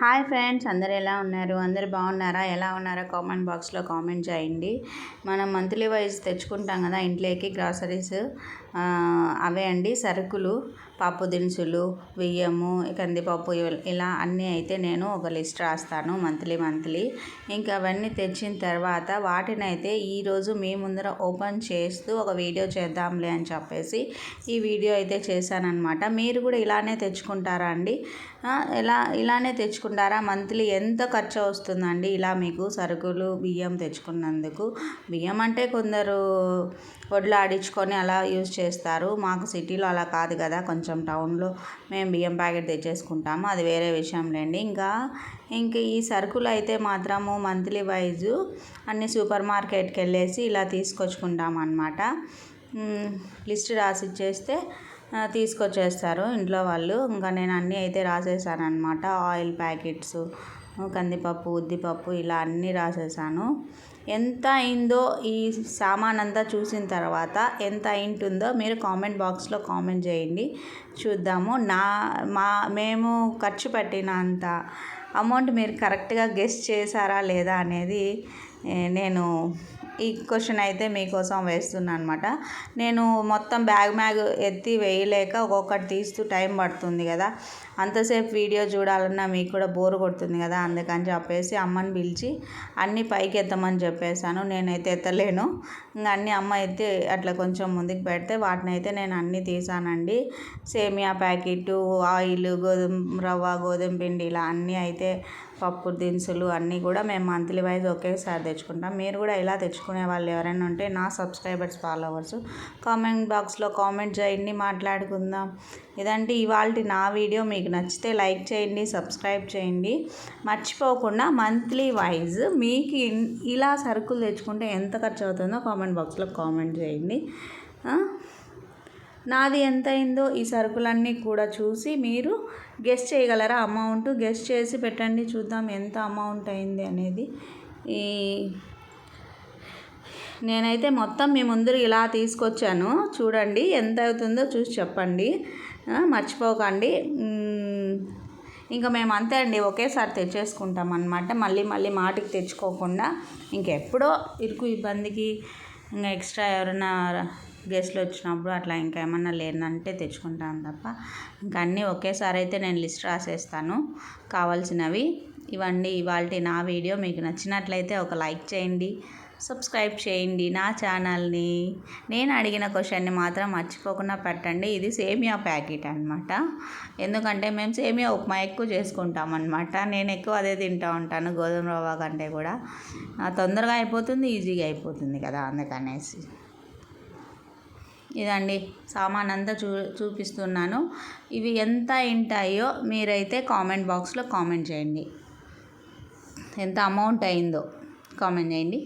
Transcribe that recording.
Hi friends అందరు ఎలా ఉన్నారు? అందరు బాగున్నారా? ఎలా ఉన్నారా? కామెంట్ బాక్స్లో కామెంట్ చేయండి. మనం మంత్లీ వైజ్ తెచ్చుకుంటాం కదా ఇంట్లోకి గ్రాసరీస్. అవే అండి. సరుకులు పప్పు దినుసులు బియ్యము కందిపప్పు ఇలా అన్నీ అయితే నేను ఒక లిస్ట్ రాస్తాను మంత్లీ మంత్లీ. ఇంకా అవన్నీ తెచ్చిన తర్వాత వాటిని అయితే ఈరోజు మీ ముందర ఓపెన్ చేస్తూ ఒక వీడియో చేద్దాంలే అని చెప్పేసి ఈ వీడియో అయితే చేశానమాట మీరు కూడా ఇలానే తెచ్చుకుంటారా అండి? ఇలా ఇలానే తెచ్చుకుంటారా? మంత్లీ ఎంత ఖర్చు వస్తుందండి ఇలా మీకు సరుకులు బియ్యం తెచ్చుకున్నందుకు? బియ్యం అంటే కొందరు వడ్లు ఆడించుకొని అలా యూజ్ చేస్తారు. మాకు సిటీలో అలా కాదు కదా కొంచెం టౌన్లో మేము బియ్యం ప్యాకెట్ తెచ్చేసుకుంటాము. అది వేరే విషయంలేండి ఇంకా ఇంకా ఈ సరుకులు అయితే మాత్రము మంత్లీ వైజు అన్ని సూపర్ మార్కెట్కి వెళ్ళేసి ఇలా తీసుకొచ్చుకుంటాం అనమాట లిస్ట్ రాసి ఇచ్చేస్తే తీసుకొచ్చేస్తారు ఇంట్లో వాళ్ళు. ఇంకా నేను అన్నీ అయితే రాసేసాను అనమాట ఆయిల్ ప్యాకెట్స్ కందిపప్పు ఉద్దిపప్పు ఇలా అన్నీ రాసేసాను. ఎంత అయిందో ఈ సామాన్ అంతా చూసిన తర్వాత ఎంత అయింటుందో మీరు కామెంట్ బాక్స్లో కామెంట్ చేయండి. చూద్దాము. నా మా మేము ఖర్చు పెట్టినంత అమౌంట్ మీరు కరెక్ట్గా గెస్ట్ చేశారా లేదా అనేది నేను ఈ క్వశ్చన్ అయితే మీకోసం వేస్తున్నాను అనమాట నేను మొత్తం బ్యాగ్ మ్యాగ్ ఎత్తి వేయలేక ఒక్కొక్కటి తీస్తూ టైం పడుతుంది కదా. అంతసేపు వీడియో చూడాలన్నా మీకు కూడా బోర్ కొడుతుంది కదా. అందుకని చెప్పేసి అమ్మని పిలిచి అన్నీ పైకి ఎత్తమని చెప్పేశాను. నేనైతే ఎత్తలేను. ఇంకా అన్నీ అమ్మ అయితే అట్లా కొంచెం ముందుకు పెడితే వాటిని అయితే నేను అన్నీ తీసానండి. సేమియా ప్యాకెట్ ఆయిల్ గోధుమ రవ్వ గోధుమ పిండి ఇలా అన్నీ అయితే పప్పు దినుసులు అన్నీ కూడా మేము మంత్లీ వైజ్ ఒకేసారి తెచ్చుకుంటాం. మీరు కూడా ఇలా తెచ్చుకునే వాళ్ళు ఎవరైనా ఉంటే నా సబ్స్క్రైబర్స్ ఫాలోవర్స్ కామెంట్ బాక్స్లో కామెంట్ చేయండి మాట్లాడుకుందాం. ఇదంటే ఇవాళ నా వీడియో మీకు నచ్చితే లైక్ చేయండి సబ్స్క్రైబ్ చేయండి. మర్చిపోకుండా మంత్లీ వైజ్ మీకు ఇలా సరుకులు తెచ్చుకుంటే ఎంత ఖర్చు అవుతుందో కామెంట్ బాక్స్లో కామెంట్ చేయండి. నాది ఎంత అయిందో ఈ సరుకులన్నీ కూడా చూసి మీరు గెస్ట్ చేయగలరా? అమౌంట్ గెస్ట్ చేసి పెట్టండి చూద్దాం ఎంత అమౌంట్ అయింది అనేది. ఈ నేనైతే మొత్తం మీ ముందరు ఇలా తీసుకొచ్చాను. చూడండి ఎంత అవుతుందో చూసి చెప్పండి. మర్చిపోకండి. ఇంకా మేము అంతే అండి ఒకేసారి తెచ్చేసుకుంటాం అనమాట మళ్ళీ మళ్ళీ మాటికి తెచ్చుకోకుండా ఇంకెప్పుడో ఇరుకు ఇబ్బందికి ఇంకా ఎక్స్ట్రా ఎవరైనా గెస్ట్లు వచ్చినప్పుడు అట్లా ఇంకా ఏమన్నా లేదంటే తెచ్చుకుంటాను తప్ప. ఇంకా అన్నీ ఒకేసారి అయితే నేను లిస్ట్ రాసేస్తాను. కావాల్సినవి ఇవన్నీ ఇవాళ నా వీడియో మీకు నచ్చినట్లయితే ఒక లైక్ చేయండి. సబ్స్క్రైబ్ చేయండి నా ఛానల్ని. నేను అడిగిన క్వశ్చన్ని మాత్రం మర్చిపోకుండా పెట్టండి. ఇది సేమియా ప్యాకెట్ అనమాట ఎందుకంటే మేము సేమియా ఉప్మా ఎక్కువ చేసుకుంటాం అనమాట నేను ఎక్కువ అదే తింటూ ఉంటాను గోధుమ రవ్వ కంటే కూడా. తొందరగా అయిపోతుంది ఈజీగా అయిపోతుంది కదా అందుకనేసి. ఇదండి సామాన్ అంతా చూ చూపిస్తున్నాను. ఇవి ఎంత ఉంటాయో మీరైతే కామెంట్ బాక్స్లో కామెంట్ చేయండి. ఎంత అమౌంట్ అయిందో కామెంట్ చేయండి.